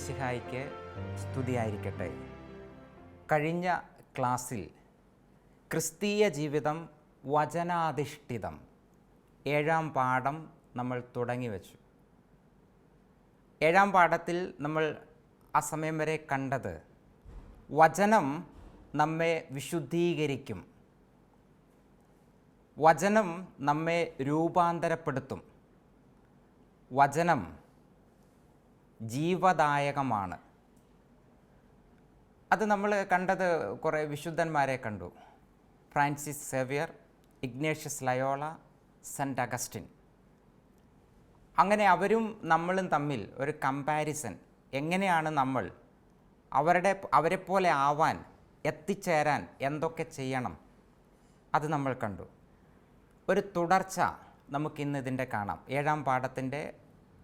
മിശിഹായിക്ക് സ്തുതിയായിരിക്കട്ടെ. കഴിഞ്ഞ ക്ലാസ്സിൽ ക്രിസ്തീയ ജീവിതം വചനാധിഷ്ഠിതം ഏഴാം പാഠം നമ്മൾ തുടങ്ങി വച്ചു. ഏഴാം പാഠത്തിൽ നമ്മൾ ആ സമയം വരെ കണ്ടത് വചനം നമ്മെ വിശുദ്ധീകരിക്കും. വചനം നമ്മെ രൂപാന്തരപ്പെടുത്തും. വചനം ജീവദായകമാണ്. അത് നമ്മൾ കണ്ടത് കുറേ വിശുദ്ധന്മാരെ കണ്ടു. Francis Xavier Ignatius Loyola Saint Augustine. അങ്ങനെ അവരും നമ്മളും തമ്മിൽ ഒരു കമ്പാരിസൺ. എങ്ങനെയാണ് നമ്മൾ അവരുടെ അവരെപ്പോലെ ആവാൻ എത്തിച്ചേരാൻ എന്തൊക്കെ ചെയ്യണം? അത് നമ്മൾ കണ്ടു. ഒരു തുടർച്ച നമുക്കിന്ന് ഇതിന്റെ കാണാം. ഏഴാം പാഠത്തിന്റെ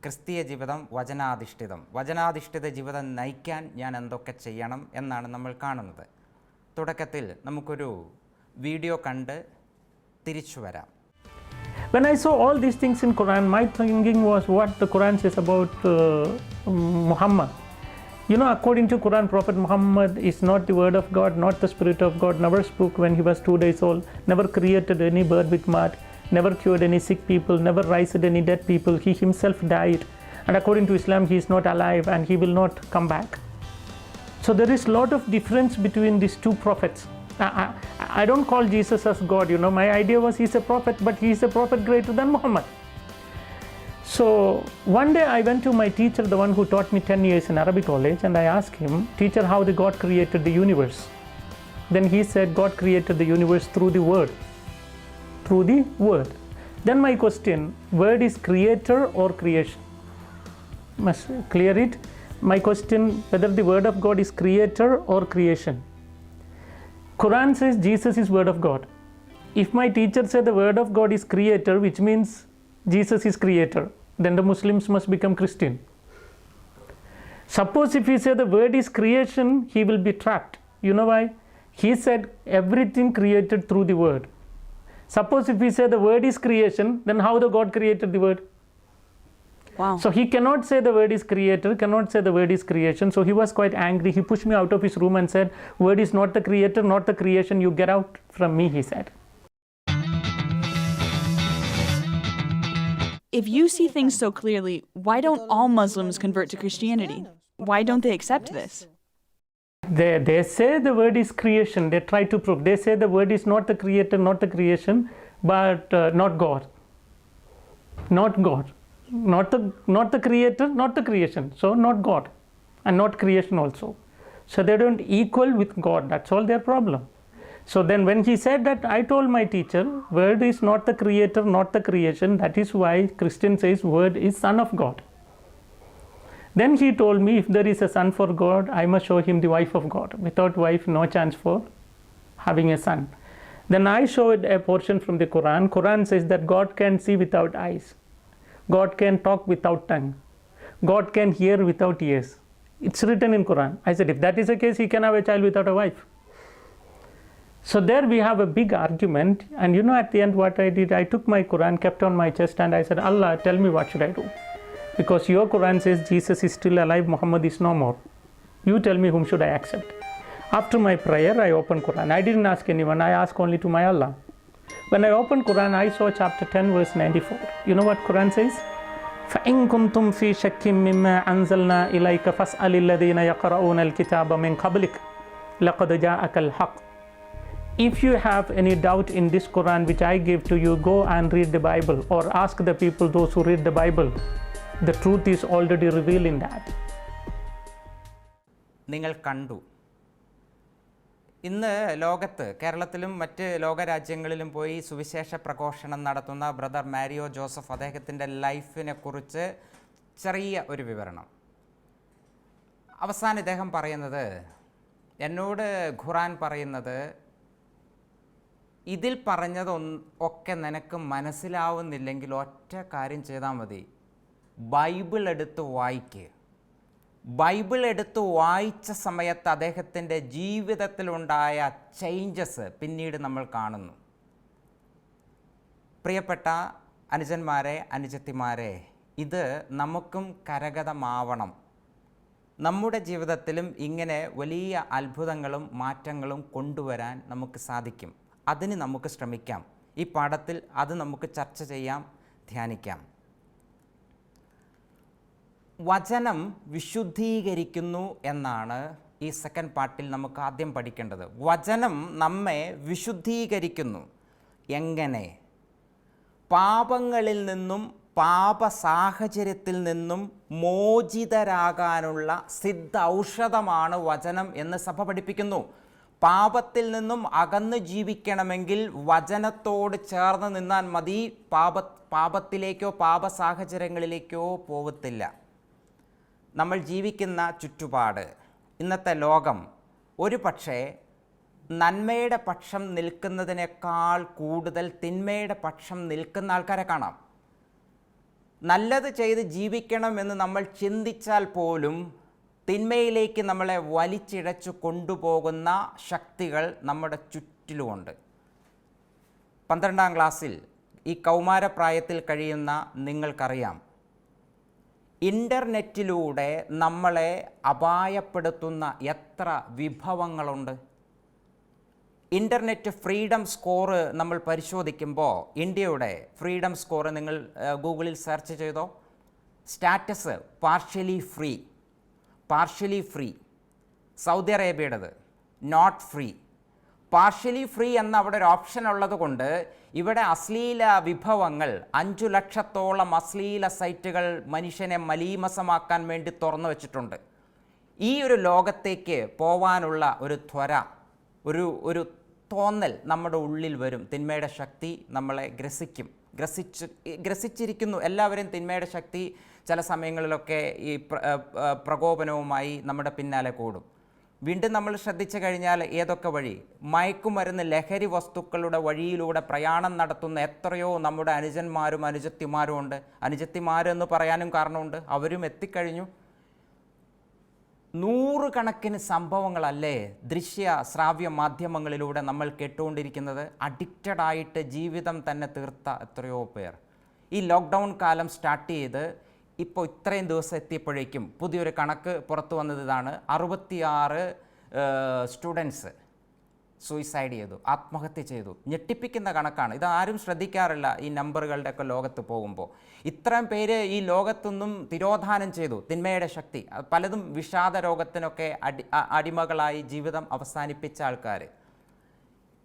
ക്രിസ്തീയ ജീവിതം വചനാധിഷ്ഠിതം വചനാധിഷ്ഠിത ജീവിതം നയിക്കാൻ ഞാൻ എന്തൊക്കെ ചെയ്യണം എന്നാണ് നമ്മൾ കാണുന്നത് തുടക്കത്തിൽ നമുക്കൊരു വീഡിയോ കണ്ട് തിരിച്ചു വരാം When I saw all these things in Quran, my thinking was what the Quran says about uh, Muhammad. You know, according to Quran, Prophet Muhammad is not the word of God, not the spirit of God, never spoke when he was two days old, never created any bird with mud, never cured any sick people, never raised any dead people. He himself died. And according to Islam, he is not alive and he will not come back. So there is a lot of difference between these two prophets. I, I, I don't call Jesus as God, you know. My idea was he's a prophet, but he's a prophet greater than Muhammad. So one day I went to my teacher, the one who taught me 10 years in Arabic college, and I asked him, Teacher, how the God created the universe? Then he said, God created the universe through the word. Through the word. Then my question, word is creator or creation? Must clear it. My question, whether the word of God is creator or creation. Quran says Jesus is word of God. If my teacher said the word of God is creator, which means Jesus is creator, then the Muslims must become Christian. Suppose if he say the word is creation, he will be trapped. You know why? He said everything created through the word. Suppose if we say the word is creation, then how the God created the word? Wow. So he cannot say the word is creator, cannot say the word is creation. So he was quite angry. He pushed me out of his room and said, Word is not the creator, not the creation. You get out from me, he said. if you see things so clearly, why don't all Muslims convert to Christianity? Why don't they accept this? They, they say the word is creation. They try to prove. They say the word is not the creator, not the creation, but uh, not God. Not God. Not the, not the creator, not the creation. So, not God. And not creation also. So, they don't equal with God. That's all their problem. So, then when he said that, I told my teacher, word is not the creator, not the creation. That is why Christian says word is son of God. Then he told me if there is a son for God, I must show him the wife of God. Without wife, no chance for having a son. Then I showed a portion from the Quran. Quran says that God can see without eyes. God can talk without tongue. God can hear without ears. It's written in Quran. I said if that is the case, he can have a child without a wife. So there we have a big argument. And you know at the end what I did? I took my Quran, kept on my chest, and I said, Allah, tell me what should I do? Because your Quran says Jesus is still alive, Muhammad is no more. You tell me whom should I accept. After my prayer, I opened Quran. I didn't ask anyone, I asked only to my Allah. When I opened Quran, I saw chapter 10, verse 94. You know what Quran says? فإن كنتم في شك مما أنزلنا إليك فاسأل الذين يقرؤون الكتاب من قبلك لقد جاءك الحق if you have any doubt in this Quran which I give to you, go and read the Bible or ask the people, those who read the Bible. The truth is already reveal in that നിങ്ങൾ കണ്ടു. ഇന്ന് ലോകത്ത് കേരളത്തിലും മറ്റ് ലോകരാജ്യങ്ങളിലും പോയി സുവിശേഷ പ്രഘോഷണം നടത്തുന്ന ബ്രദർ മാരിയോ ജോസഫ് അദ്ദേഹത്തിന്റെ ലൈഫിനെ കുറിച്ച് ചെറിയ ഒരു വിവരണം. അവസാനം ഇദ്ദേഹം പറയുന്നത് എന്നോട് ഖുറാൻ പറയുന്നത് ഇതിൽ പറഞ്ഞത് ഒക്കെ നിനക്ക് മനസ്സിലാവുന്നില്ലെങ്കിൽ ഒറ്റ കാര്യം ചെയ്താൽ മതി. ബൈബിൾ എടുത്ത് വായിക്കുക ബൈബിൾ എടുത്ത് വായിച്ച സമയത്ത് അദ്ദേഹത്തിന്റെ ജീവിതത്തിലുണ്ടായ ചേഞ്ചസ് പിന്നീട് നമ്മൾ കാണുന്നു. പ്രിയപ്പെട്ട അനുജന്മാരെ അനുജത്തിമാരെ ഇത് നമുക്കും കരഗതമാവണം. നമ്മുടെ ജീവിതത്തിലും ഇങ്ങനെ വലിയ അത്ഭുതങ്ങളും മാറ്റങ്ങളും കൊണ്ടുവരാൻ നമുക്ക് സാധിക്കും. അതിന് നമുക്ക് ശ്രമിക്കാം. ഈ പാഠത്തിൽ അത് നമുക്ക് ചർച്ച ചെയ്യാം ധ്യാനിക്കാം. വചനം വിശുദ്ധീകരിക്കുന്നു എന്നാണ് ഈ സെക്കൻഡ് പാർട്ടിൽ നമുക്ക് ആദ്യം പഠിക്കേണ്ടത്. വചനം നമ്മെ വിശുദ്ധീകരിക്കുന്നു. എങ്ങനെ? പാപങ്ങളിൽ നിന്നും പാപ സാഹചര്യത്തിൽ നിന്നും മോചിതരാകാനുള്ള സിദ്ധ ഔഷധമാണ് വചനം എന്ന് സഭ പഠിപ്പിക്കുന്നു. പാപത്തിൽ നിന്നും അകന്ന് ജീവിക്കണമെങ്കിൽ വചനത്തോട് ചേർന്ന് നിന്നാൽ മതി. പാപ പാപത്തിലേക്കോ പാപ സാഹചര്യങ്ങളിലേക്കോ പോകത്തില്ല നമ്മൾ ജീവിക്കുന്ന ചുറ്റുപാട് ഇന്നത്തെ ലോകം ഒരു പക്ഷേ നന്മയുടെ പക്ഷം നിൽക്കുന്നതിനേക്കാൾ കൂടുതൽ തിന്മയുടെ പക്ഷം നിൽക്കുന്ന ആൾക്കാരെ കാണാം. നല്ലത് ചെയ്ത് ജീവിക്കണമെന്ന് നമ്മൾ ചിന്തിച്ചാൽ പോലും തിന്മയിലേക്ക് നമ്മളെ വലിച്ചിഴച്ചു കൊണ്ടുപോകുന്ന ശക്തികൾ നമ്മുടെ ചുറ്റിലുമുണ്ട്. പന്ത്രണ്ടാം ക്ലാസ്സിൽ ഈ കൗമാരപ്രായത്തിൽ കഴിയുന്ന നിങ്ങൾക്കറിയാം. ഇന്റർനെറ്റിലൂടെ നമ്മളെ അപായപ്പെടുത്തുന്ന എത്ര വിഭവങ്ങളുണ്ട്? ഇന്റർനെറ്റ് ഫ്രീഡം സ്കോർ നമ്മൾ പരിശോധിക്കുമ്പോൾ ഇന്ത്യയുടെ ഫ്രീഡം സ്കോർ നിങ്ങൾ ഗൂഗിളിൽ സെർച്ച് ചെയ്തോ? Status partially free partially free. Saudi അറേബ്യയുടേത് not free. Partially free എന്ന അവിടെ ഒരു ഓപ്ഷൻ ഉള്ളത് കൊണ്ട് ഇവിടെ അശ്ലീല വിഭവങ്ങൾ അഞ്ചു ലക്ഷത്തോളം അശ്ലീല സൈറ്റുകൾ മനുഷ്യനെ മലീമസമാക്കാൻ വേണ്ടി തുറന്നു വച്ചിട്ടുണ്ട്. ഈ ഒരു ലോകത്തേക്ക് പോവാനുള്ള ഒരു ത്വര ഒരു ഒരു തോന്നൽ നമ്മുടെ ഉള്ളിൽ വരും. തിന്മയുടെ ശക്തി നമ്മളെ ഗ്രസിക്കും. ഗ്രസിച്ച് ഗ്രസിച്ചിരിക്കുന്നു എല്ലാവരും തിന്മയുടെ ശക്തി ചില സമയങ്ങളിലൊക്കെ ഈ പ്രകോപനവുമായി നമ്മുടെ പിന്നാലെ കൂടും. വീണ്ടും നമ്മൾ ശ്രദ്ധിച്ചു കഴിഞ്ഞാൽ ഏതൊക്കെ വഴി? മയക്കുമരുന്ന് ലഹരി വസ്തുക്കളുടെ വഴിയിലൂടെ പ്രയാണം നടത്തുന്ന എത്രയോ നമ്മുടെ അനുജന്മാരും അനുജത്തിമാരും ഉണ്ട്. അനുജത്തിമാരെന്ന് പറയാനും കാരണമുണ്ട്. അവരും എത്തിക്കഴിഞ്ഞു. നൂറുകണക്കിന് സംഭവങ്ങളല്ലേ ദൃശ്യ ശ്രാവ്യ മാധ്യമങ്ങളിലൂടെ നമ്മൾ കേട്ടുകൊണ്ടിരിക്കുന്നത്? അഡിക്റ്റഡ് ആയിട്ട് ജീവിതം തന്നെ തീർത്ത എത്രയോ പേർ. ഈ ലോക്ക്ഡൗൺ കാലം സ്റ്റാർട്ട് ചെയ്ത് ഇപ്പോൾ ഇത്രയും ദിവസം എത്തിയപ്പോഴേക്കും പുതിയൊരു കണക്ക് പുറത്തു വന്നത് ഇതാണ് അറുപത്തിയാറ് സ്റ്റുഡൻസ് സൂയിസൈഡ് ചെയ്തു ആത്മഹത്യ ചെയ്തു. ഞെട്ടിപ്പിക്കുന്ന കണക്കാണ്. ഇത് ആരും ശ്രദ്ധിക്കാറില്ല ഈ നമ്പറുകളുടെ ഒക്കെ ലോകത്ത് പോകുമ്പോൾ. ഇത്രയും പേര് ഈ ലോകത്തൊന്നും തിരോധാനം ചെയ്തു തിന്മയുടെ ശക്തി. പലതും വിഷാദ രോഗത്തിനൊക്കെ അടി അടിമകളായി ജീവിതം അവസാനിപ്പിച്ച ആൾക്കാർ.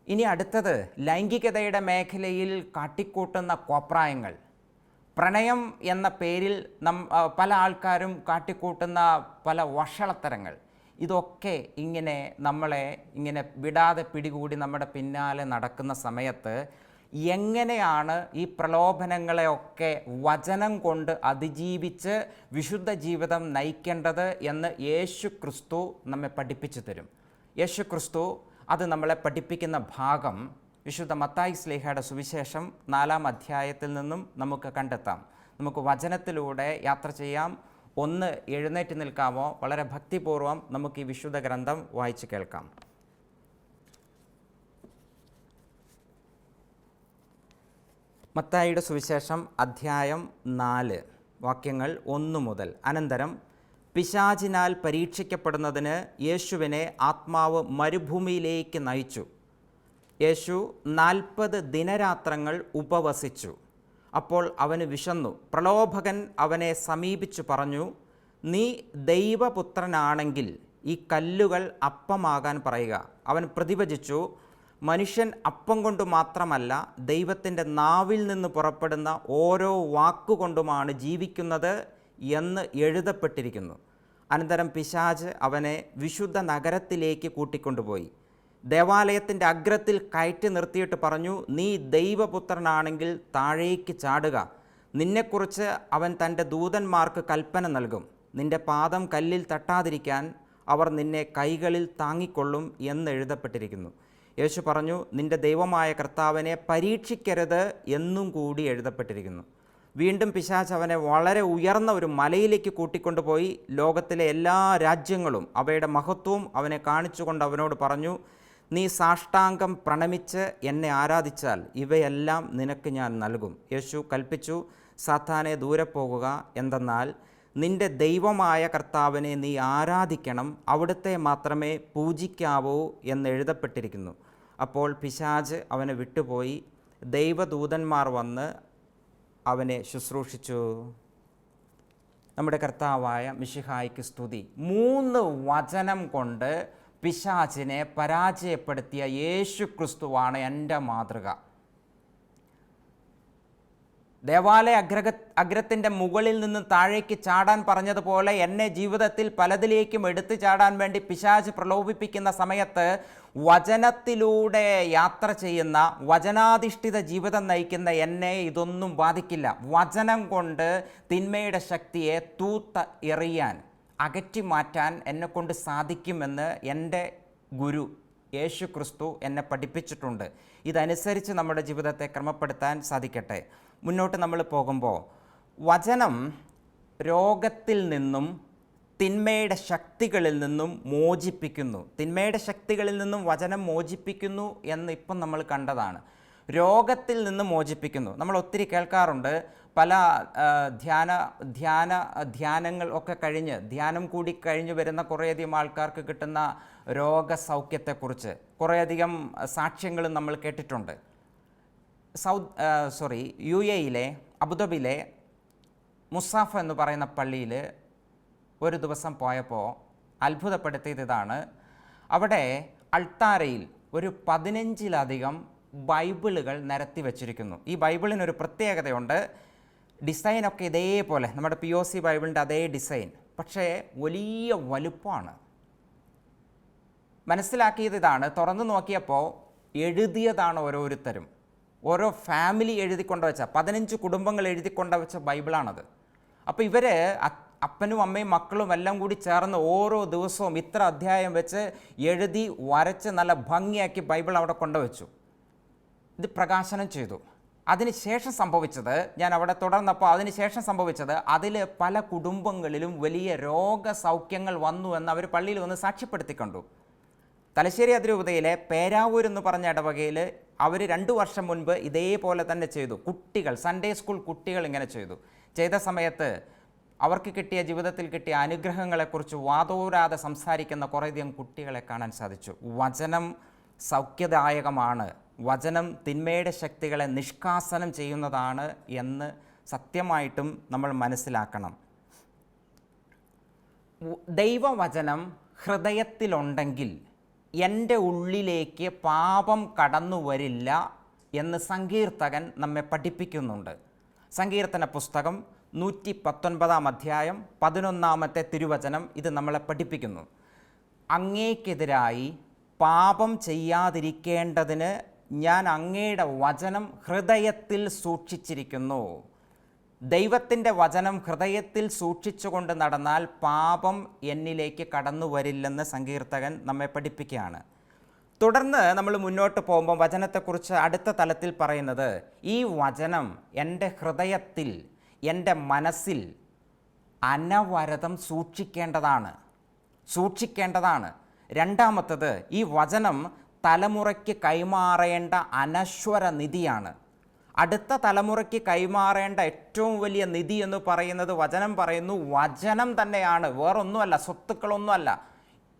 ഇനി അടുത്തത് ലൈംഗികതയുടെ മേഖലയിൽ കാട്ടിക്കൂട്ടുന്ന കോപ്രായങ്ങൾ. പ്രണയം എന്ന പേരിൽ നം പല ആൾക്കാരും കാട്ടിക്കൂട്ടുന്ന പല വഷളത്തരങ്ങൾ. ഇതൊക്കെ ഇങ്ങനെ നമ്മളെ ഇങ്ങനെ വിടാതെ പിടികൂടി നമ്മുടെ പിന്നാലെ നടക്കുന്ന സമയത്ത് എങ്ങനെയാണ് ഈ പ്രലോഭനങ്ങളെയൊക്കെ വചനം കൊണ്ട് അതിജീവിച്ച് വിശുദ്ധ ജീവിതം നയിക്കേണ്ടത് എന്ന് യേശു ക്രിസ്തു നമ്മെ പഠിപ്പിച്ചു തരും. യേശു ക്രിസ്തു അത് നമ്മളെ പഠിപ്പിക്കുന്ന ഭാഗം വിശുദ്ധ മത്തായി സ്ലേഹയുടെ സുവിശേഷം നാലാം അധ്യായത്തിൽ നിന്നും നമുക്ക് കണ്ടെത്താം. നമുക്ക് വചനത്തിലൂടെ യാത്ര ചെയ്യാം. ഒന്ന് എഴുന്നേറ്റ് നിൽക്കാമോ? വളരെ ഭക്തിപൂർവം നമുക്ക് ഈ വിശുദ്ധ ഗ്രന്ഥം വായിച്ചു കേൾക്കാം. മത്തായിയുടെ സുവിശേഷം അധ്യായം നാല്. വാക്യങ്ങൾ ഒന്നു മുതൽ. അനന്തരം പിശാചിനാൽ പരീക്ഷിക്കപ്പെടുന്നതിന് യേശുവിനെ ആത്മാവ് മരുഭൂമിയിലേക്ക് നയിച്ചു. യേശു നാൽപ്പത് ദിനരാത്രങ്ങൾ ഉപവസിച്ചു. അപ്പോൾ അവന് വിശന്നു. പ്രലോഭകൻ അവനെ സമീപിച്ചു പറഞ്ഞു നീ ദൈവപുത്രനാണെങ്കിൽ ഈ കല്ലുകൾ അപ്പമാകാൻ പറയുക. അവൻ പ്രതിഭജിച്ചു മനുഷ്യൻ അപ്പം കൊണ്ട് മാത്രമല്ല ദൈവത്തിന്റെ നാവിൽ നിന്ന് പുറപ്പെടുന്ന ഓരോ വാക്കുകൊണ്ടുമാണ് ജീവിക്കുന്നത് എന്ന് എഴുതപ്പെട്ടിരിക്കുന്നു. അനന്തരം പിശാജ് അവനെ വിശുദ്ധ നഗരത്തിലേക്ക് കൂട്ടിക്കൊണ്ടുപോയി. ദേവാലയത്തിന്റെ അഗ്രത്തിൽ കയറ്റി നിർത്തിയിട്ട് പറഞ്ഞു നീ ദൈവപുത്രനാണെങ്കിൽ താഴേക്ക് ചാടുക. നിന്നെക്കുറിച്ച് അവൻ തന്റെ ദൂതന്മാർക്ക് കൽപ്പന നൽകും. നിന്റെ പാദം കല്ലിൽ തട്ടാതിരിക്കാൻ അവർ നിന്നെ കൈകളിൽ താങ്ങിക്കൊള്ളും എന്ന് എഴുതപ്പെട്ടിരിക്കുന്നു. യേശു പറഞ്ഞു നിന്റെ ദൈവമായ കർത്താവിനെ പരീക്ഷിക്കരുത് എന്നും കൂടി എഴുതപ്പെട്ടിരിക്കുന്നു. വീണ്ടും പിശാച്ച് അവനെ വളരെ ഉയർന്ന ഒരു മലയിലേക്ക് കൂട്ടിക്കൊണ്ടുപോയി ലോകത്തിലെ എല്ലാ രാജ്യങ്ങളും അവയുടെ മഹത്വവും അവനെ കാണിച്ചുകൊണ്ട് അവനോട് പറഞ്ഞു നീ സാഷ്ടാംഗം പ്രണമിച്ച് എന്നെ ആരാധിച്ചാൽ ഇവയെല്ലാം നിനക്ക് ഞാൻ നൽകും. യേശു കൽപ്പിച്ചു സാത്താനെ ദൂരെ പോകുക എന്തെന്നാൽ നിന്റെ ദൈവമായ കർത്താവിനെ നീ ആരാധിക്കണം അവിടുത്തെ മാത്രമേ പൂജിക്കാവൂ എന്ന് എഴുതപ്പെട്ടിരിക്കുന്നു. അപ്പോൾ പിശാജ് അവനെ വിട്ടുപോയി. ദൈവദൂതന്മാർ വന്ന് അവനെ ശുശ്രൂഷിച്ചു. നമ്മുടെ കർത്താവായ മിഷിഹായ്ക്ക് സ്തുതി. മൂന്ന് വചനം കൊണ്ട് പിശാചിനെ പരാജയപ്പെടുത്തിയ യേശു ക്രിസ്തുവാണ് എന്റെ മാതൃക. ദേവാലയ അഗ്രഹ അഗ്രത്തിന്റെ മുകളിൽ നിന്ന് താഴേക്ക് ചാടാൻ പറഞ്ഞതുപോലെ എന്നെ ജീവിതത്തിൽ പലതിലേക്കും എടുത്തു ചാടാൻ വേണ്ടി പിശാച് പ്രലോഭിപ്പിക്കുന്ന സമയത്ത് വചനത്തിലൂടെ യാത്ര ചെയ്യുന്ന വചനാധിഷ്ഠിത ജീവിതം നയിക്കുന്ന എന്നെ ഇതൊന്നും ബാധിക്കില്ല. വചനം കൊണ്ട് തിന്മയുടെ ശക്തിയെ തൂത്ത എറിയാൻ. അകറ്റി മാറ്റാൻ എന്നെക്കൊണ്ട് സാധിക്കുമെന്ന് എന്റെ ഗുരു യേശു ക്രിസ്തു എന്നെ പഠിപ്പിച്ചിട്ടുണ്ട്. ഇതനുസരിച്ച് നമ്മുടെ ജീവിതത്തെ ക്രമപ്പെടുത്താൻ സാധിക്കട്ടെ. മുന്നോട്ട് നമ്മൾ പോകുമ്പോൾ വചനം രോഗത്തിൽ നിന്നും തിന്മയുടെ ശക്തികളിൽ നിന്നും മോചിപ്പിക്കുന്നു. തിന്മയുടെ ശക്തികളിൽ നിന്നും വചനം മോചിപ്പിക്കുന്നു എന്ന് ഇപ്പം നമ്മൾ കണ്ടതാണ്. രോഗത്തിൽ നിന്ന് മോചിപ്പിക്കുന്നു. നമ്മൾ ഒത്തിരി കേൾക്കാറുണ്ട്. പല ധ്യാന ധ്യാന ധ്യാനങ്ങൾ ഒക്കെ കഴിഞ്ഞ് ധ്യാനം കൂടി കഴിഞ്ഞ് വരുന്ന കുറേയധികം ആൾക്കാർക്ക് കിട്ടുന്ന രോഗസൗഖ്യത്തെക്കുറിച്ച് കുറേയധികം സാക്ഷ്യങ്ങളും നമ്മൾ കേട്ടിട്ടുണ്ട്. സൗത്ത് സോറി യു എയിലെ അബുദാബിയിലെ മുസാഫ എന്ന് പറയുന്ന പള്ളിയിൽ ഒരു ദിവസം പോയപ്പോൾ അത്ഭുതപ്പെടുത്തിയത് ഇതാണ്. അവിടെ അൾത്താരയിൽ ഒരു പതിനഞ്ചിലധികം ബൈബിളുകൾ നിരത്തി വച്ചിരിക്കുന്നു. ഈ ബൈബിളിനൊരു പ്രത്യേകതയുണ്ട്. ഡിസൈനൊക്കെ ഇതേപോലെ. നമ്മുടെ പി ഒ സി ബൈബിളിന്റെ അതേ ഡിസൈൻ. പക്ഷേ വലിയ വലുപ്പമാണ്. മനസ്സിലാക്കിയത് ഇതാണ്. തുറന്നു നോക്കിയപ്പോൾ എഴുതിയതാണ് ഓരോരുത്തരും. ഓരോ ഫാമിലി എഴുതിക്കൊണ്ട് വെച്ച പതിനഞ്ച് കുടുംബങ്ങൾ എഴുതിക്കൊണ്ട് വെച്ച ബൈബിളാണത്. അപ്പോൾ ഇവർ അപ്പനും അമ്മയും മക്കളും എല്ലാം കൂടി ചേർന്ന് ഓരോ ദിവസവും ഇത്ര അധ്യായം വെച്ച് എഴുതി വരച്ച് നല്ല ഭംഗിയാക്കി ബൈബിൾ അവിടെ കൊണ്ടുവച്ചു ഇത് പ്രകാശനം ചെയ്തു. അതിനുശേഷം സംഭവിച്ചത് ഞാൻ അവിടെ തുടർന്നപ്പോൾ അതിനുശേഷം സംഭവിച്ചത് അതിൽ പല കുടുംബങ്ങളിലും വലിയ രോഗസൗഖ്യങ്ങൾ വന്നു എന്ന് അവർ പള്ളിയിൽ വന്ന് സാക്ഷ്യപ്പെടുത്തി കണ്ടു. തലശ്ശേരി അതിരൂപതയിലെ പേരാവൂർ എന്ന് പറഞ്ഞ ഇടവകയിൽ അവർ രണ്ടു വർഷം മുൻപ് ഇതേപോലെ തന്നെ ചെയ്തു. കുട്ടികൾ സൺഡേ സ്കൂൾ കുട്ടികൾ ഇങ്ങനെ ചെയ്തു. ചെയ്ത സമയത്ത് അവർക്ക് കിട്ടിയ ജീവിതത്തിൽ കിട്ടിയ അനുഗ്രഹങ്ങളെക്കുറിച്ച് വാതോരാതെ സംസാരിക്കുന്ന കുറേയധികം കുട്ടികളെ കാണാൻ സാധിച്ചു. വചനം സൗഖ്യദായകമാണ്. വചനം തിന്മയുടെ ശക്തികളെ നിഷ്കാസനം ചെയ്യുന്നതാണ് എന്ന് സത്യമായിട്ടും നമ്മൾ മനസ്സിലാക്കണം. ദൈവവചനം ഹൃദയത്തിലുണ്ടെങ്കിൽ എന്റെ ഉള്ളിലേക്ക് പാപം കടന്നു വരില്ല എന്ന് സങ്കീർത്തകൻ നമ്മെ പഠിപ്പിക്കുന്നുണ്ട്. സങ്കീർത്തന പുസ്തകം നൂറ്റി പത്തൊൻപതാം അധ്യായം പതിനൊന്നാമത്തെ തിരുവചനം ഇത് നമ്മളെ പഠിപ്പിക്കുന്നു. അങ്ങേക്കെതിരായി പാപം ചെയ്യാതിരിക്കേണ്ടതിന് ഞാൻ അങ്ങയുടെ വചനം ഹൃദയത്തിൽ സൂക്ഷിച്ചിരിക്കുന്നു. ദൈവത്തിന്റെ വചനം ഹൃദയത്തിൽ സൂക്ഷിച്ചുകൊണ്ട് നടന്നാൽ പാപം എന്നിലേക്ക് കടന്നു വരില്ലെന്ന് സങ്കീർത്തകൻ നമ്മെ പഠിപ്പിക്കുകയാണ്. തുടർന്ന് നമ്മൾ മുന്നോട്ട് പോകുമ്പോൾ വചനത്തെക്കുറിച്ച് അടുത്ത തലത്തിൽ പറയുന്നത് ഈ വചനം എന്റെ ഹൃദയത്തിൽ എന്റെ മനസ്സിൽ അനവരതം സൂക്ഷിക്കേണ്ടതാണ്. സൂക്ഷിക്കേണ്ടതാണ്. രണ്ടാമത്തത് ഈ വചനം തലമുറയ്ക്ക് കൈമാറേണ്ട അനശ്വര നിധിയാണ്. അടുത്ത തലമുറയ്ക്ക് കൈമാറേണ്ട ഏറ്റവും വലിയ നിധി എന്ന് പറയുന്നത് വചനം പറയുന്നു. വചനം തന്നെയാണ്. വേറൊന്നുമല്ല സ്വത്തുക്കളൊന്നുമല്ല.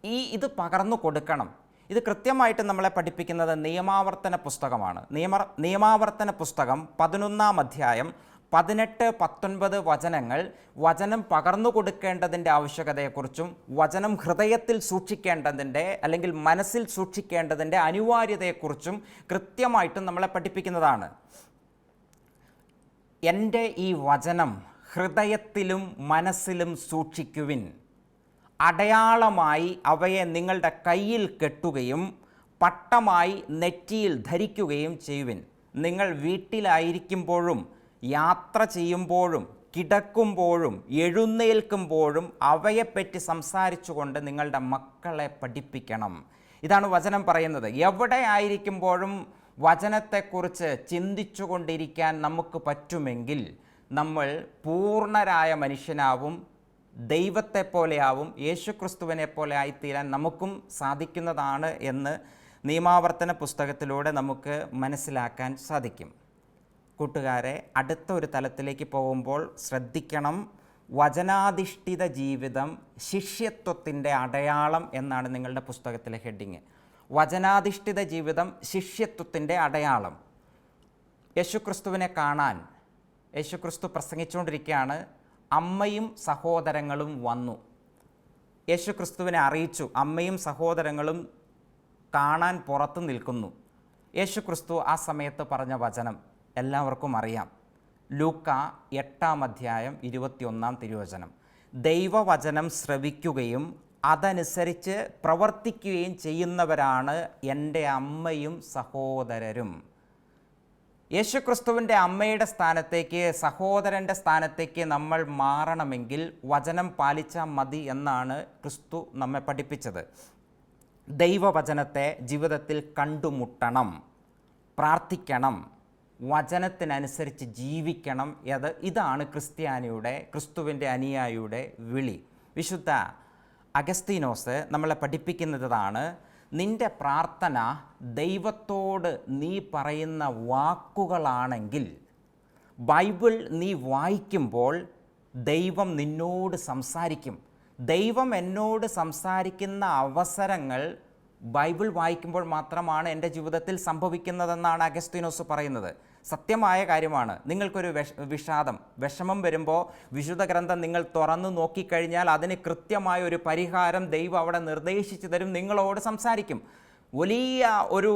ഈ ഇത് പകർന്നു കൊടുക്കണം. ഇത് കൃത്യമായിട്ട് നമ്മളെ പഠിപ്പിക്കുന്നത് നിയമാവർത്തന പുസ്തകമാണ്. നിയമ നിയമാവർത്തന പുസ്തകം പതിനൊന്നാം അധ്യായം പതിനെട്ട് പത്തൊൻപത് വചനങ്ങൾ വചനം പകർന്നു കൊടുക്കേണ്ടതിന്റെ ആവശ്യകതയെക്കുറിച്ചും വചനം ഹൃദയത്തിൽ സൂക്ഷിക്കേണ്ടതിന്റെ അല്ലെങ്കിൽ മനസ്സിൽ സൂക്ഷിക്കേണ്ടതിന്റെ അനിവാര്യതയെക്കുറിച്ചും കൃത്യമായിട്ടും നമ്മളെ പഠിപ്പിക്കുന്നതാണ്. എന്റെ ഈ വചനം ഹൃദയത്തിലും മനസ്സിലും സൂക്ഷിക്കുവിൻ. അടയാളമായി അവയെ നിങ്ങളുടെ കയ്യിൽ കെട്ടുകയും പട്ടമായി നെറ്റിയിൽ ധരിക്കുകയും ചെയ്യുവിൻ. നിങ്ങൾ വീട്ടിലായിരിക്കുമ്പോഴും യാത്ര ചെയ്യുമ്പോഴും കിടക്കുമ്പോഴും എഴുന്നേൽക്കുമ്പോഴും അവയെപ്പറ്റി സംസാരിച്ചുകൊണ്ട് നിങ്ങളുടെ മക്കളെ പഠിപ്പിക്കണം. ഇതാണ് വചനം പറയുന്നത്. എവിടെ ആയിരിക്കുമ്പോഴും വചനത്തെക്കുറിച്ച് ചിന്തിച്ചുകൊണ്ടിരിക്കാൻ നമുക്ക് പറ്റുമെങ്കിൽ നമ്മൾ പൂർണരായ മനുഷ്യനാവും ദൈവത്തെ പോലെയാവും യേശുക്രിസ്തുവിനെ പോലെ ആയിത്തീരാൻ നമുക്കും സാധിക്കുന്നതാണ് എന്ന് നിയമാവർത്തന പുസ്തകത്തിലൂടെ നമുക്ക് മനസ്സിലാക്കാൻ സാധിക്കും. കൂട്ടുകാരെ അടുത്ത ഒരു തലത്തിലേക്ക് പോകുമ്പോൾ ശ്രദ്ധിക്കണം. വചനാധിഷ്ഠിത ജീവിതം ശിഷ്യത്വത്തിന്റെ അടയാളം എന്നാണ് നിങ്ങളുടെ പുസ്തകത്തിലെ ഹെഡിങ്. വചനാധിഷ്ഠിത ജീവിതം ശിഷ്യത്വത്തിന്റെ അടയാളം. യേശുക്രിസ്തുവിനെ കാണാൻ യേശുക്രിസ്തു പ്രസംഗിച്ചുകൊണ്ടിരിക്കുകയാണ് അമ്മയും സഹോദരങ്ങളും വന്നു. യേശുക്രിസ്തുവിനെ അറിയിച്ചു അമ്മയും സഹോദരങ്ങളും കാണാൻ പുറത്ത് നിൽക്കുന്നു. യേശുക്രിസ്തു ആ സമയത്ത് പറഞ്ഞ വചനം എല്ലാവർക്കും അറിയാം. ലൂക്ക എട്ടാം അധ്യായം ഇരുപത്തിയൊന്നാം തിരുവചനം. ദൈവവചനം ശ്രവിക്കുകയും അതനുസരിച്ച് പ്രവർത്തിക്കുകയും ചെയ്യുന്നവരാണ് എന്റെ അമ്മയും സഹോദരരും. യേശുക്രിസ്തുവിന്റെ അമ്മയുടെ സ്ഥാനത്തേക്ക് സഹോദരന്റെ സ്ഥാനത്തേക്ക് നമ്മൾ മാറണമെങ്കിൽ വചനം പാലിച്ചാൽ മതി എന്നാണ് ക്രിസ്തു നമ്മെ പഠിപ്പിച്ചത്. ദൈവവചനത്തെ ജീവിതത്തിൽ കണ്ടുമുട്ടണം പ്രാർത്ഥിക്കണം വചനത്തിനനുസരിച്ച് ജീവിക്കണം. അത് ഇതാണ് ക്രിസ്ത്യാനിയുടെ ക്രിസ്തുവിന്റെ അനുയായിയുടെ വിളി. വിശുദ്ധ അഗസ്തീനോസ് നമ്മളെ പഠിപ്പിക്കുന്നതാണ് നിന്റെ പ്രാർത്ഥന ദൈവത്തോട് നീ പറയുന്ന വാക്കുകളാണെങ്കിൽ ബൈബിൾ നീ വായിക്കുമ്പോൾ ദൈവം നിന്നോട് സംസാരിക്കും. ദൈവം എന്നോട് സംസാരിക്കുന്ന അവസരങ്ങൾ ബൈബിൾ വായിക്കുമ്പോൾ മാത്രമാണ് എന്റെ ജീവിതത്തിൽ സംഭവിക്കുന്നതെന്നാണ് അഗസ്തീനോസ് പറയുന്നത്. സത്യമായ കാര്യമാണ്. നിങ്ങൾക്കൊരു വിഷ വിഷാദം വിഷമം വരുമ്പോൾ വിശുദ്ധ ഗ്രന്ഥം നിങ്ങൾ തുറന്നു നോക്കിക്കഴിഞ്ഞാൽ അതിന് കൃത്യമായ ഒരു പരിഹാരം ദൈവം അവിടെ നിർദ്ദേശിച്ചു തരും. നിങ്ങളോട് സംസാരിക്കും. വലിയ ഒരു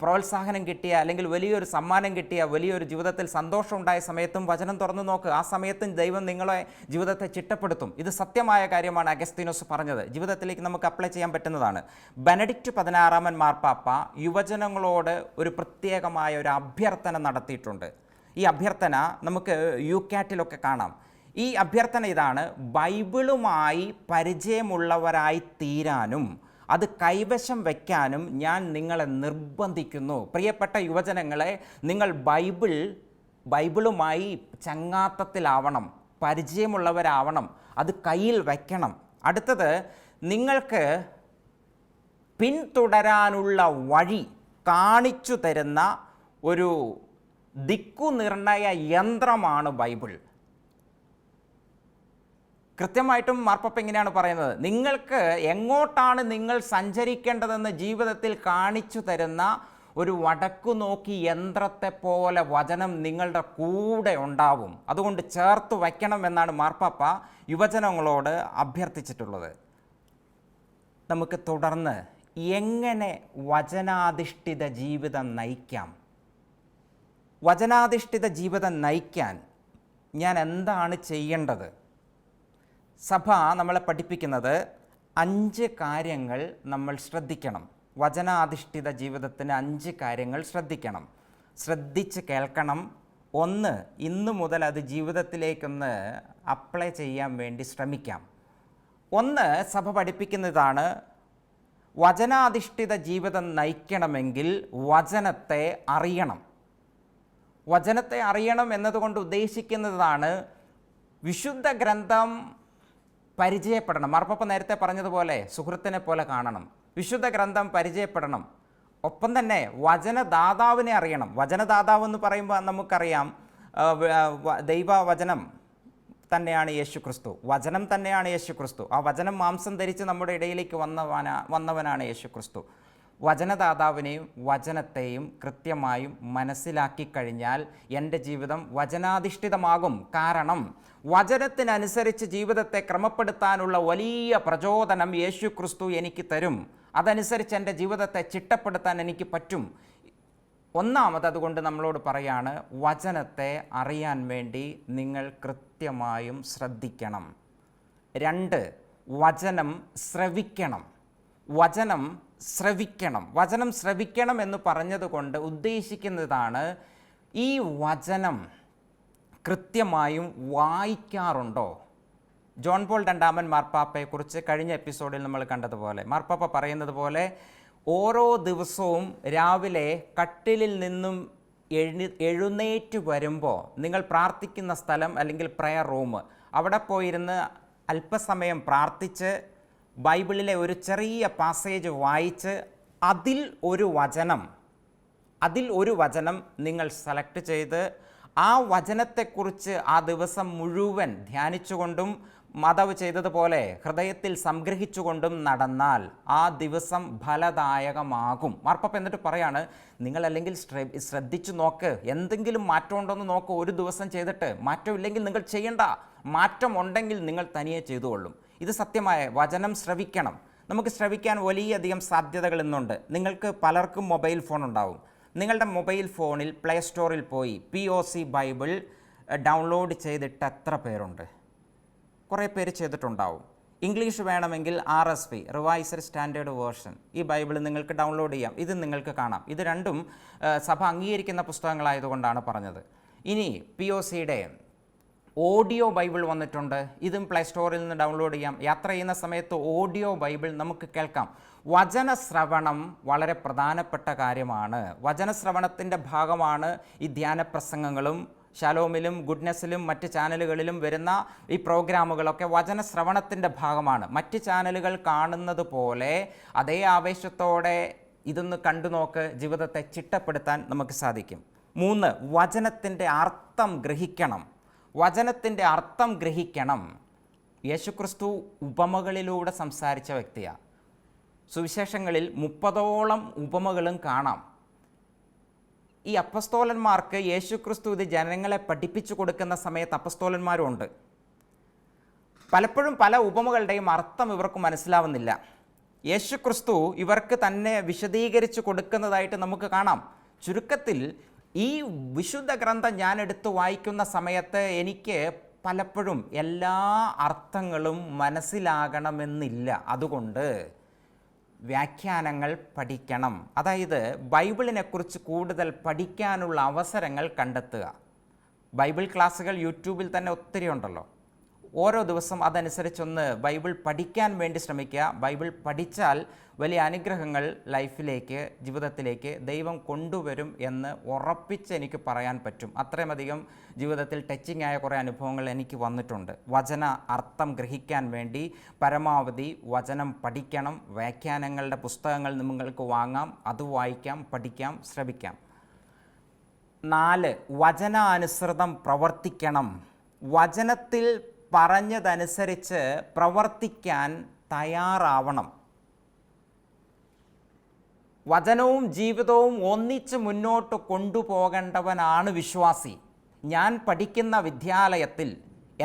പ്രോത്സാഹനം കിട്ടിയ അല്ലെങ്കിൽ വലിയൊരു സമ്മാനം കിട്ടിയ വലിയൊരു ജീവിതത്തിൽ സന്തോഷം ഉണ്ടായ സമയത്തും വചനം തുറന്നു നോക്ക്. ആ സമയത്തും ദൈവം നിങ്ങളെ ജീവിതത്തെ ചിട്ടപ്പെടുത്തും. ഇത് സത്യമായ കാര്യമാണ് അഗസ്തീനോസ് പറഞ്ഞത്. ജീവിതത്തിലേക്ക് നമുക്ക് അപ്ലൈ ചെയ്യാൻ പറ്റുന്നതാണ്. ബെനഡിക്റ്റ് പതിനാറാമൻ മാർപ്പാപ്പ യുവജനങ്ങളോട് ഒരു പ്രത്യേകമായ ഒരു അഭ്യർത്ഥന നടത്തിയിട്ടുണ്ട്. ഈ അഭ്യർത്ഥന നമുക്ക് യു കാറ്റിലൊക്കെ കാണാം. ഈ അഭ്യർത്ഥന ഇതാണ് ബൈബിളുമായി പരിചയമുള്ളവരായി തീരാനും അത് കൈവശം വയ്ക്കാനും ഞാൻ നിങ്ങളെ നിർബന്ധിക്കുന്നു. പ്രിയപ്പെട്ട യുവജനങ്ങളെ നിങ്ങൾ ബൈബിൾ ബൈബിളുമായി ചങ്ങാത്തത്തിലാവണം പരിചയമുള്ളവരാവണം അത് കയ്യിൽ വയ്ക്കണം അടുത്തത് നിങ്ങൾക്ക് പിന്തുടരാനുള്ള വഴി കാണിച്ചു തരുന്ന ഒരു ദിക്കുനിർണയ യന്ത്രമാണ് ബൈബിൾ. കൃത്യമായിട്ടും മാർപ്പപ്പ എങ്ങനെയാണ് പറയുന്നത്? നിങ്ങൾക്ക് എങ്ങോട്ടാണ് നിങ്ങൾ സഞ്ചരിക്കേണ്ടതെന്ന് ജീവിതത്തിൽ കാണിച്ചു തരുന്ന ഒരു വടക്കു നോക്കി യന്ത്രത്തെ പോലെ വചനം നിങ്ങളുടെ കൂടെ ഉണ്ടാവും. അതുകൊണ്ട് ചേർത്ത് വയ്ക്കണം എന്നാണ് മാർപ്പാപ്പ യുവജനങ്ങളോട് അഭ്യർത്ഥിച്ചിട്ടുള്ളത്. നമുക്ക് തുടർന്ന് എങ്ങനെ വചനാധിഷ്ഠിത ജീവിതം നയിക്കാം? വചനാധിഷ്ഠിത ജീവിതം നയിക്കാൻ ഞാൻ എന്താണ് ചെയ്യേണ്ടത്? സഭ നമ്മളെ പഠിപ്പിക്കുന്നത് അഞ്ച് കാര്യങ്ങൾ നമ്മൾ ശ്രദ്ധിക്കണം. വചനാധിഷ്ഠിത ജീവിതത്തിന് അഞ്ച് കാര്യങ്ങൾ ശ്രദ്ധിക്കണം. ശ്രദ്ധിച്ച് കേൾക്കണം. ഒന്ന് ഇന്നു മുതൽ അത് ജീവിതത്തിലേക്കൊന്ന് അപ്ലൈ ചെയ്യാൻ വേണ്ടി ശ്രമിക്കാം. ഒന്ന് സഭ പഠിപ്പിക്കുന്നതാണ് വചനാധിഷ്ഠിത ജീവിതം നയിക്കണമെങ്കിൽ വചനത്തെ അറിയണം. വചനത്തെ അറിയണം എന്നതുകൊണ്ട് ഉദ്ദേശിക്കുന്നതാണ് വിശുദ്ധ ഗ്രന്ഥം പരിചയപ്പെടണം. മാർപ്പപ്പ നേരത്തെ പറഞ്ഞതുപോലെ സുഹൃത്തിനെ പോലെ കാണണം. വിശുദ്ധ ഗ്രന്ഥം പരിചയപ്പെടണം. ഒപ്പം തന്നെ വചനദാതാവിനെ അറിയണം. വചനദാതാവ് എന്ന് പറയുമ്പോൾ നമുക്കറിയാം ദൈവവചനം തന്നെയാണ് യേശു ക്രിസ്തു വചനം തന്നെയാണ് യേശു ക്രിസ്തു ആ വചനം മാംസം ധരിച്ച് നമ്മുടെ ഇടയിലേക്ക് വന്നവനാ വന്നവനാണ് യേശു ക്രിസ്തു വചനദാതാവിനെയും വചനത്തെയും കൃത്യമായും മനസ്സിലാക്കി കഴിഞ്ഞാൽ എന്റെ ജീവിതം വചനാധിഷ്ഠിതമാകും. കാരണം വചനത്തിനനുസരിച്ച് ജീവിതത്തെ ക്രമപ്പെടുത്താനുള്ള വലിയ പ്രചോദനം യേശു ക്രിസ്തു എനിക്ക് തരും. അതനുസരിച്ച് എന്റെ ജീവിതത്തെ ചിട്ടപ്പെടുത്താൻ എനിക്ക് പറ്റും. ഒന്നാമത് അതുകൊണ്ട് നമ്മളോട് പറയാണ് വചനത്തെ അറിയാൻ വേണ്ടി നിങ്ങൾ കൃത്യമായും ശ്രദ്ധിക്കണം. രണ്ട് വചനം ശ്രവിക്കണം. വചനം ശ്രവിക്കണം വചനം ശ്രവിക്കണം എന്ന് പറഞ്ഞതുകൊണ്ട് ഉദ്ദേശിക്കുന്നതാണ് ഈ വചനം കൃത്യമായും വായിക്കാറുണ്ടോ? ജോൺ പോൾ രണ്ടാമൻ മാർപ്പാപ്പയെക്കുറിച്ച് കഴിഞ്ഞ എപ്പിസോഡിൽ നമ്മൾ കണ്ടതുപോലെ മാർപ്പാപ്പ പറയുന്നത് പോലെ ഓരോ ദിവസവും രാവിലെ കട്ടിലിൽ നിന്നും എഴുതി എഴുന്നേറ്റ് വരുമ്പോൾ നിങ്ങൾ പ്രാർത്ഥിക്കുന്ന സ്ഥലം അല്ലെങ്കിൽ പ്രയർ റൂം അവിടെ പോയിരുന്ന് അല്പസമയം പ്രാർത്ഥിച്ച് ബൈബിളിലെ ഒരു ചെറിയ പാസേജ് വായിച്ച് അതിൽ ഒരു വചനം അതിൽ ഒരു വചനം നിങ്ങൾ സെലക്ട് ചെയ്ത് ആ വചനത്തെക്കുറിച്ച് ആ ദിവസം മുഴുവൻ ധ്യാനിച്ചുകൊണ്ടും മാതാവ് ചെയ്തതുപോലെ ഹൃദയത്തിൽ സംഗ്രഹിച്ചുകൊണ്ടും നടന്നാൽ ആ ദിവസം ഫലദായകമാകും. മാർപ്പപ്പ എന്നിട്ട് പറയാണ് ശ്ര- ശ്രദ്ധിച്ചു നോക്ക്. എന്തെങ്കിലും മാറ്റമുണ്ടോ എന്ന് നോക്ക്. ഒരു ദിവസം ചെയ്തിട്ട് മാറ്റമില്ലെങ്കിൽ നിങ്ങൾ ചെയ്യണ്ട. മാറ്റമുണ്ടെങ്കിൽ നിങ്ങൾ തനിയെ ചെയ്തുകൊള്ളും. ഇത് സത്യമായ വചനം ശ്രവിക്കണം. നമുക്ക് ശ്രവിക്കാൻ വലിയധികം സാധ്യതകൾ ഇന്നുണ്ട്. നിങ്ങൾക്ക് പലർക്കും മൊബൈൽ ഫോൺ ഉണ്ടാവും. നിങ്ങളുടെ മൊബൈൽ ഫോണിൽ പ്ലേ സ്റ്റോറിൽ പോയി P O C Bible download ചെയ്തിട്ട് എത്ര പേരുണ്ട്? കുറേ പേര് ചെയ്തിട്ടുണ്ടാവും. ഇംഗ്ലീഷ് വേണമെങ്കിൽ R S P reviser standard version. ഈ ബൈബിൾ നിങ്ങൾക്ക് ഡൗൺലോഡ് ചെയ്യാം. ഇത് നിങ്ങൾക്ക് കാണാം. ഇത് രണ്ടും സഭ അംഗീകരിക്കുന്ന പുസ്തകങ്ങളായതുകൊണ്ടാണ് പറഞ്ഞത്. ഇനി പി ഒ സിയുടെ ഓഡിയോ ബൈബിൾ വന്നിട്ടുണ്ട്. ഇതും പ്ലേ സ്റ്റോറിൽ നിന്ന് ഡൗൺലോഡ് ചെയ്യാം. യാത്ര ചെയ്യുന്ന സമയത്ത് ഓഡിയോ ബൈബിൾ നമുക്ക് കേൾക്കാം. വചന ശ്രവണം വളരെ പ്രധാനപ്പെട്ട കാര്യമാണ്. വചന ശ്രവണത്തിന്റെ ഭാഗമാണ് ഈ ധ്യാന പ്രസംഗങ്ങളും ശലോമിലും ഗുഡ്നെസ്സിലും മറ്റ് ചാനലുകളിലും വരുന്ന ഈ പ്രോഗ്രാമുകളൊക്കെ വചന ശ്രവണത്തിന്റെ ഭാഗമാണ്. മറ്റ് ചാനലുകൾ കാണുന്നത് പോലെ അതേ ആവേശത്തോടെ ഇതൊന്ന് കണ്ടു നോക്ക് ജീവിതത്തെ ചിട്ടപ്പെടുത്താൻ നമുക്ക് സാധിക്കും. മൂന്ന് വചനത്തിന്റെ അർത്ഥം ഗ്രഹിക്കണം. വചനത്തിന്റെ അർത്ഥം ഗ്രഹിക്കണം. യേശുക്രിസ്തു ഉപമകളിലൂടെ സംസാരിച്ച വ്യക്തിയാണ് സുവിശേഷങ്ങളിൽ മുപ്പതോളം ഉപമകളും കാണാം. ഈ അപ്പസ്തോലന്മാർക്ക് യേശുക്രിസ്തു ഇത് ജനങ്ങളെ പഠിപ്പിച്ചു കൊടുക്കുന്ന സമയത്ത് അപ്പസ്തോലന്മാരുണ്ട്. പലപ്പോഴും പല ഉപമകളുടെയും അർത്ഥം ഇവർക്ക് മനസ്സിലാവുന്നില്ല. യേശുക്രിസ്തു ഇവർക്ക് തന്നെ വിശദീകരിച്ച് കൊടുക്കുന്നതായിട്ട് നമുക്ക് കാണാം. ചുരുക്കത്തിൽ ഈ വിശുദ്ധ ഗ്രന്ഥം ഞാൻ എടുത്ത് വായിക്കുന്ന സമയത്ത് എനിക്ക് പലപ്പോഴും എല്ലാ അർത്ഥങ്ങളും മനസ്സിലാകണമെന്നില്ല. അതുകൊണ്ട് വ്യാഖ്യാനങ്ങൾ പഠിക്കണം. അതായത് ബൈബിളിനെക്കുറിച്ച് കൂടുതൽ പഠിക്കാനുള്ള അവസരങ്ങൾ കണ്ടെത്തുക. ബൈബിൾ ക്ലാസ്സുകൾ യൂട്യൂബിൽ തന്നെ ഒത്തിരി ഉണ്ടല്ലോ. ഓരോ ദിവസം അതനുസരിച്ചൊന്ന് ബൈബിൾ പഠിക്കാൻ വേണ്ടി ശ്രമിക്കുക. ബൈബിൾ പഠിച്ചാൽ വലിയ അനുഗ്രഹങ്ങൾ ലൈഫിലേക്ക് ജീവിതത്തിലേക്ക് ദൈവം കൊണ്ടുവരും എന്ന് ഉറപ്പിച്ച് എനിക്ക് പറയാൻ പറ്റും. അത്രയുമധികം ജീവിതത്തിൽ ടച്ചിങ് ആയ കുറേ അനുഭവങ്ങൾ എനിക്ക് വന്നിട്ടുണ്ട്. വചന അർത്ഥം ഗ്രഹിക്കാൻ വേണ്ടി പരമാവധി വചനം പഠിക്കണം. വ്യാഖ്യാനങ്ങളുടെ പുസ്തകങ്ങൾ നിങ്ങൾക്ക് വാങ്ങാം. അത് വായിക്കാം പഠിക്കാം ശ്രമിക്കാം. നാല് വചനാനുസൃതം പ്രവർത്തിക്കണം. വചനത്തിൽ പറഞ്ഞതനുസരിച്ച് പ്രവർത്തിക്കാൻ തയ്യാറാവണം. വചനവും ജീവിതവും ഒന്നിച്ച് മുന്നോട്ട് കൊണ്ടുപോകേണ്ടവനാണ് വിശ്വാസി. ഞാൻ പഠിക്കുന്ന വിദ്യാലയത്തിൽ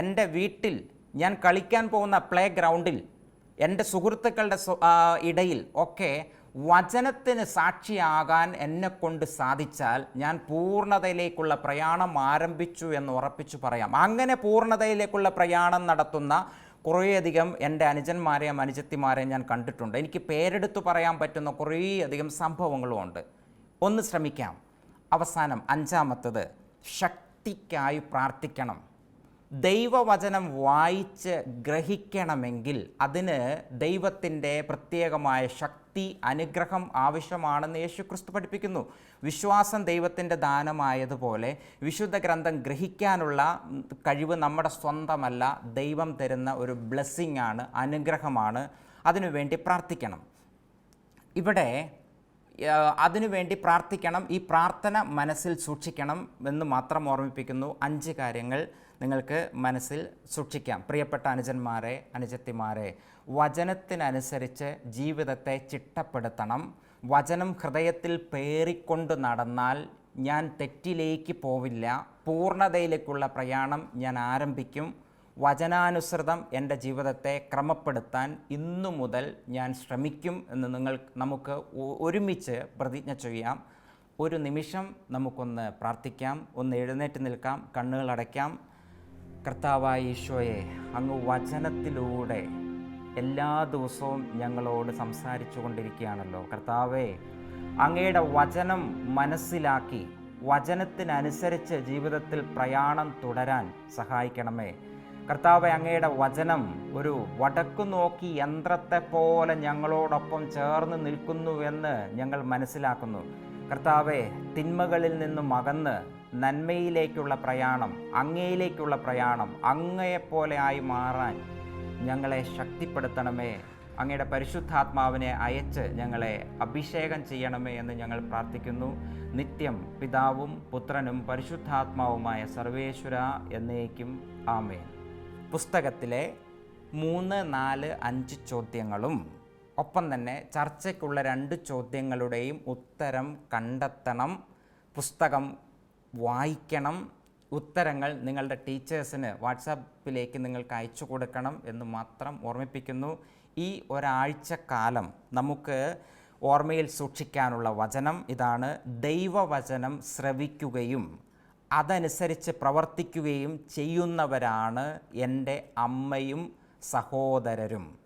എന്റെ വീട്ടിൽ ഞാൻ കളിക്കാൻ പോകുന്ന പ്ലേ ഗ്രൗണ്ടിൽ എന്റെ സുഹൃത്തുക്കളുടെ ഇടയിൽ ഒക്കെ വചനത്തിന് സാക്ഷിയാകാൻ എന്നെ കൊണ്ട് സാധിച്ചാൽ ഞാൻ പൂർണതയിലേക്കുള്ള പ്രയാണം ആരംഭിച്ചു എന്ന് ഉറപ്പിച്ചു പറയാം. അങ്ങനെ പൂർണതയിലേക്കുള്ള പ്രയാണം നടത്തുന്ന കുറേയധികം എന്റെ അനുജന്മാരെയും അനുജത്തിമാരെയും ഞാൻ കണ്ടിട്ടുണ്ട്. എനിക്ക് പേരെടുത്തു പറയാൻ പറ്റുന്ന കുറേയധികം സംഭവങ്ങളുമുണ്ട്. ഒന്ന് ശ്രമിക്കാം. അവസാനം അഞ്ചാമത്തത്. ശക്തിക്കായി പ്രാർത്ഥിക്കണം. ദൈവവചനം വായിച്ച് ഗ്രഹിക്കണമെങ്കിൽ അതിന് ദൈവത്തിന്റെ പ്രത്യേകമായ ശക്തി അനുഗ്രഹം ആവശ്യമാണെന്ന് യേശുക്രിസ്തു പഠിപ്പിക്കുന്നു. വിശ്വാസം ദൈവത്തിന്റെ ദാനമായതുപോലെ വിശുദ്ധ ഗ്രന്ഥം ഗ്രഹിക്കാനുള്ള കഴിവ് നമ്മുടെ സ്വന്തമല്ല. ദൈവം തരുന്ന ഒരു ബ്ലെസ്സിങ് ആണ് അനുഗ്രഹമാണ്. അതിനുവേണ്ടി പ്രാർത്ഥിക്കണം. ഇവിടെ അതിനുവേണ്ടി പ്രാർത്ഥിക്കണം. ഈ പ്രാർത്ഥന മനസ്സിൽ സൂക്ഷിക്കണം എന്ന് മാത്രം ഓർമ്മിപ്പിക്കുന്നു. അഞ്ച് കാര്യങ്ങൾ നിങ്ങൾക്ക് മനസ്സിൽ സൂക്ഷിക്കാം. പ്രിയപ്പെട്ട അനുജന്മാരെ അനുജത്തിമാരെ വചനത്തിനനുസരിച്ച് ജീവിതത്തെ ചിട്ടപ്പെടുത്തണം. വചനം ഹൃദയത്തിൽ പേറിക്കൊണ്ട് നടന്നാൽ ഞാൻ തെറ്റിലേക്ക് പോവില്ല. പൂർണതയിലേക്കുള്ള പ്രയാണം ഞാൻ ആരംഭിക്കും. വചനാനുസൃതം എന്റെ ജീവിതത്തെ ക്രമപ്പെടുത്താൻ ഇന്നു മുതൽ ഞാൻ ശ്രമിക്കും എന്ന് നിങ്ങൾ നമുക്ക് ഒരുമിച്ച് പ്രതിജ്ഞ ചെയ്യാം. ഒരു നിമിഷം നമുക്കൊന്ന് പ്രാർത്ഥിക്കാം. ഒന്ന് എഴുന്നേറ്റ് നിൽക്കാം. കണ്ണുകൾ അടയ്ക്കാം. കർത്താവായ ഈശോയെ അങ്ങ് വചനത്തിലൂടെ എല്ലാ ദിവസവും ഞങ്ങളോട് സംസാരിച്ചു കൊണ്ടിരിക്കുകയാണല്ലോ. കർത്താവേ അങ്ങയുടെ വചനം മനസ്സിലാക്കി വചനത്തിനനുസരിച്ച് ജീവിതത്തിൽ പ്രയാണം തുടരാൻ സഹായിക്കണമേ. കർത്താവെ അങ്ങയുടെ വചനം ഒരു വടക്കു നോക്കി യന്ത്രത്തെ പോലെ ഞങ്ങളോടൊപ്പം ചേർന്ന് നിൽക്കുന്നുവെന്ന് ഞങ്ങൾ മനസ്സിലാക്കുന്നു. കർത്താവെ തിന്മകളിൽ നിന്നും അകന്ന് നന്മയിലേക്കുള്ള പ്രയാണം അങ്ങയിലേക്കുള്ള പ്രയാണം അങ്ങയെപ്പോലെ ആയി മാറാൻ ഞങ്ങളെ ശക്തിപ്പെടുത്തണമേ. അങ്ങയുടെ പരിശുദ്ധാത്മാവിനെ അയച്ച് ഞങ്ങളെ അഭിഷേകം ചെയ്യണമേ എന്ന് ഞങ്ങൾ പ്രാർത്ഥിക്കുന്നു. നിത്യം പിതാവും പുത്രനും പരിശുദ്ധാത്മാവുമായ സർവേശ്വര എന്നേക്കും ആമേൻ. പുസ്തകത്തിലെ മൂന്ന് നാല് അഞ്ച് ചോദ്യങ്ങളും ഒപ്പം തന്നെ ചർച്ചയ്ക്കുള്ള രണ്ട് ചോദ്യങ്ങളുടെയും ഉത്തരം കണ്ടെത്തണം പുസ്തകം വായിക്കണം ഉത്തരങ്ങൾ നിങ്ങളുടെ ടീച്ചേഴ്സിന് വാട്സാപ്പിലേക്ക് നിങ്ങൾക്ക് അയച്ചു കൊടുക്കണം എന്ന് മാത്രം ഓർമ്മിപ്പിക്കുന്നു. ഈ ഒരാഴ്ച കാലം നമുക്ക് ഓർമ്മയിൽ സൂക്ഷിക്കാനുള്ള വചനം ഇതാണ്. ദൈവവചനം ശ്രവിക്കുകയും അതനുസരിച്ച് പ്രവർത്തിക്കുകയും ചെയ്യുന്നവരാണ് എന്റെ അമ്മയും സഹോദരരും.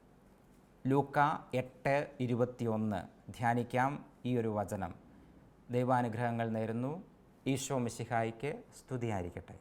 ലൂക്ക എട്ട് ഇരുപത്തിയൊന്ന്. ധ്യാനിക്കാം ഈ ഒരു വചനം. ദൈവാനുഗ്രഹങ്ങൾ നേരുന്നു. ഈശോ മിശിഹായിക്ക് സ്തുതിയായിരിക്കട്ടെ.